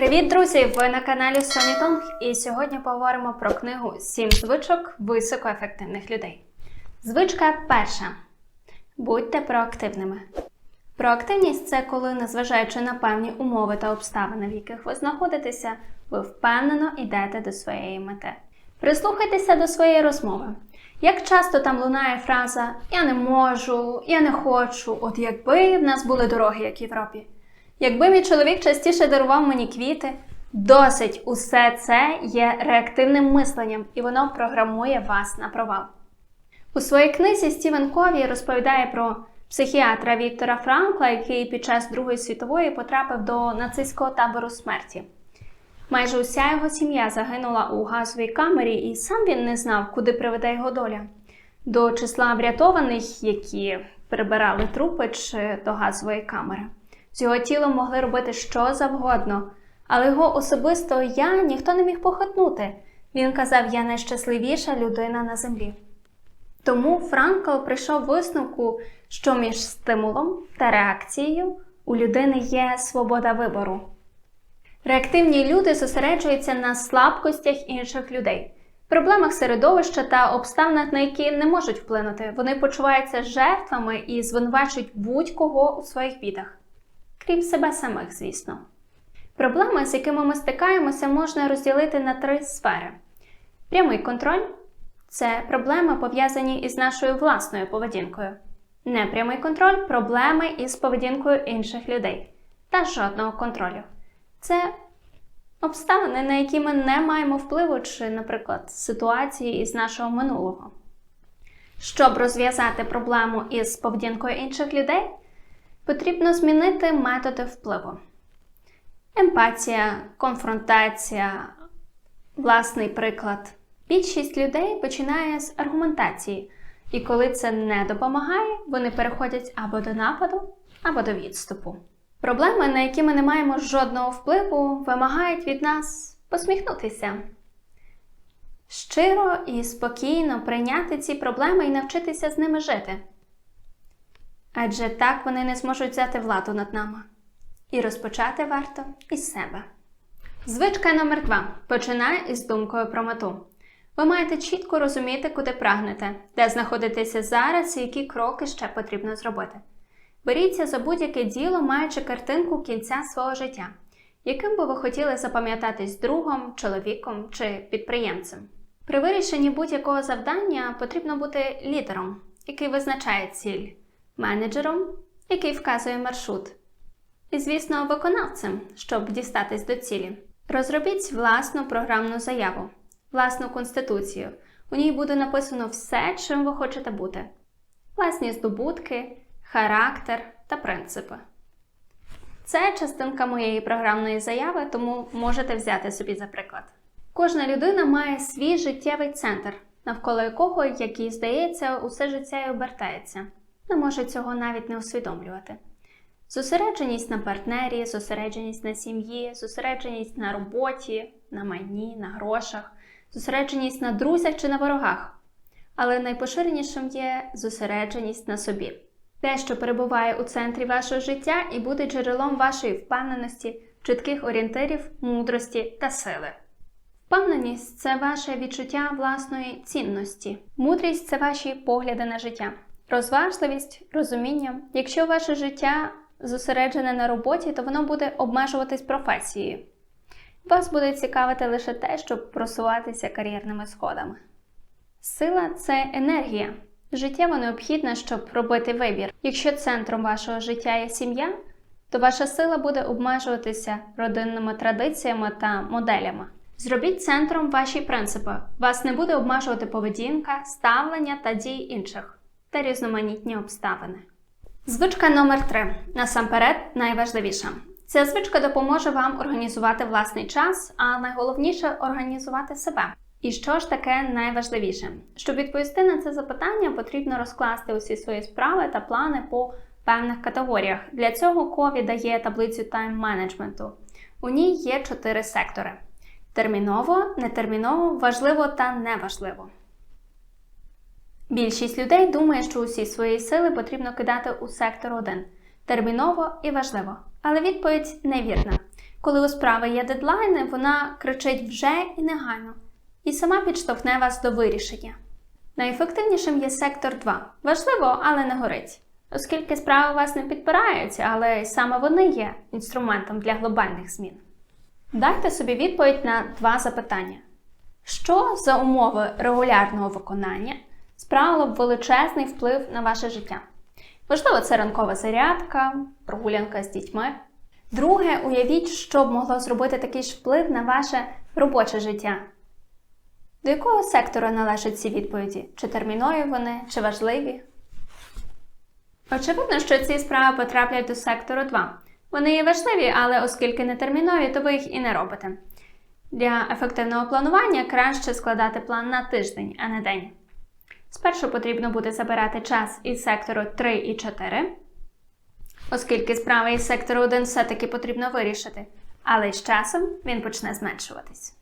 Привіт, друзі! Ви на каналі Соні Тонг і сьогодні поговоримо про книгу Сім звичок високоефективних людей. Звичка перша. Будьте проактивними. Проактивність це коли, незважаючи на певні умови та обставини, в яких ви знаходитеся, ви впевнено йдете до своєї мети. Прислухайтеся до своєї розмови. Як часто там лунає фраза Я не можу, я не хочу, от якби в нас були дороги, як в Європі. Якби мій чоловік частіше дарував мені квіти, досить усе це є реактивним мисленням, і воно програмує вас на провал. У своїй книзі Стівен Кові розповідає про психіатра Віктора Франкла, який під час Другої світової потрапив до нацистського табору смерті. Майже уся його сім'я загинула у газовій камері, і сам він не знав, куди приведе його доля. До числа врятованих, які прибирали трупи чи до газової камери. З його тілом могли робити що завгодно, але його особисто я ніхто не міг похитнути. Він казав, я найщасливіша людина на землі. Тому Франкл прийшов висновку, що між стимулом та реакцією у людини є свобода вибору. Реактивні люди зосереджуються на слабкостях інших людей, проблемах середовища та обставинах, на які не можуть вплинути. Вони почуваються жертвами і звинувачують будь-кого у своїх бідах, крім себе самих, звісно. Проблеми, з якими ми стикаємося, можна розділити на три сфери: прямий контроль це проблеми пов'язані із нашою власною поведінкою. Непрямий контроль проблеми із поведінкою інших людей та жодного контролю. Це обставини, на які ми не маємо впливу, чи, наприклад, ситуації із нашого минулого. Щоб розв'язати проблему із поведінкою інших людей, потрібно змінити методи впливу. Емпатія, конфронтація, власний приклад. Більшість людей починає з аргументації, і коли це не допомагає, вони переходять або до нападу, або до відступу. Проблеми, на які ми не маємо жодного впливу, вимагають від нас посміхнутися. Щиро і спокійно прийняти ці проблеми і навчитися з ними жити. Адже так вони не зможуть взяти владу над нами. І розпочати варто із себе. Звичка номер 2 Починай із думкою про мету. Ви маєте чітко розуміти, куди прагнете, де знаходитеся зараз і які кроки ще потрібно зробити. Беріться за будь-яке діло, маючи картинку кінця свого життя, яким би ви хотіли запам'ятатись другом, чоловіком чи підприємцем. При вирішенні будь-якого завдання потрібно бути лідером, який визначає ціль, менеджером, який вказує маршрут, і, звісно, виконавцем, щоб дістатись до цілі. Розробіть власну програмну заяву, власну конституцію. У ній буде написано все, чим ви хочете бути, власні здобутки характер та принципи. Це частинка моєї програмної заяви, тому можете взяти собі за приклад. Кожна людина має свій життєвий центр, навколо якого, як їй здається, усе життя і обертається. Не може цього навіть не усвідомлювати. Зосередженість на партнері, зосередженість на сім'ї, зосередженість на роботі, на майні, на грошах, зосередженість на друзях чи на ворогах. Але найпоширенішим є зосередженість на собі те, що перебуває у центрі вашого життя і буде джерелом вашої впевненості, чітких орієнтирів, мудрості та сили. Впевненість це ваше відчуття власної цінності, мудрість це ваші погляди на життя, розважливість, розуміння. Якщо ваше життя зосереджене на роботі, то воно буде обмежуватись професією. Вас буде цікавити лише те, щоб просуватися кар'єрними сходами. Сила це енергія, життєво необхідна, щоб робити вибір. Якщо центром вашого життя є сім'я, то ваша сила буде обмежуватися родинними традиціями та моделями. Зробіть центром ваші принципи. Вас не буде обмежувати поведінка, ставлення та дії інших та різноманітні обставини. Звичка номер 3 Насамперед, найважливіша. Ця звичка допоможе вам організувати власний час, а найголовніше організувати себе. І що ж таке найважливіше? Щоб відповісти на це запитання, потрібно розкласти усі свої справи та плани по певних категоріях. Для цього Кові дає таблицю тайм-менеджменту. У ній є чотири сектори: терміново, нетерміново, важливо та неважливо. Більшість людей думає, що усі свої сили потрібно кидати у сектор 1 терміново і важливо. Але відповідь невірна. Коли у справи є дедлайни, вона кричить вже і негайно, і сама підштовхне вас до вирішення. Найефективнішим є сектор 2. Важливо, але не горить. Оскільки справи вас не підпираються, але саме вони є інструментом для глобальних змін. Дайте собі відповідь на два запитання: що за умови регулярного виконання справило б величезний вплив на ваше життя? Можливо, це ранкова зарядка, прогулянка з дітьми. Друге, уявіть, що б могло зробити такий ж вплив на ваше робоче життя. До якого сектора належать ці відповіді? Чи термінові вони, чи важливі? Очевидно, що ці справи потраплять до сектору 2. Вони є важливі, але оскільки не термінові, то ви їх і не робите. Для ефективного планування краще складати план на тиждень, а не день. Спершу потрібно буде забирати час із сектору 3 і 4, оскільки справи із сектору 1 все-таки потрібно вирішити, але з часом він почне зменшуватись.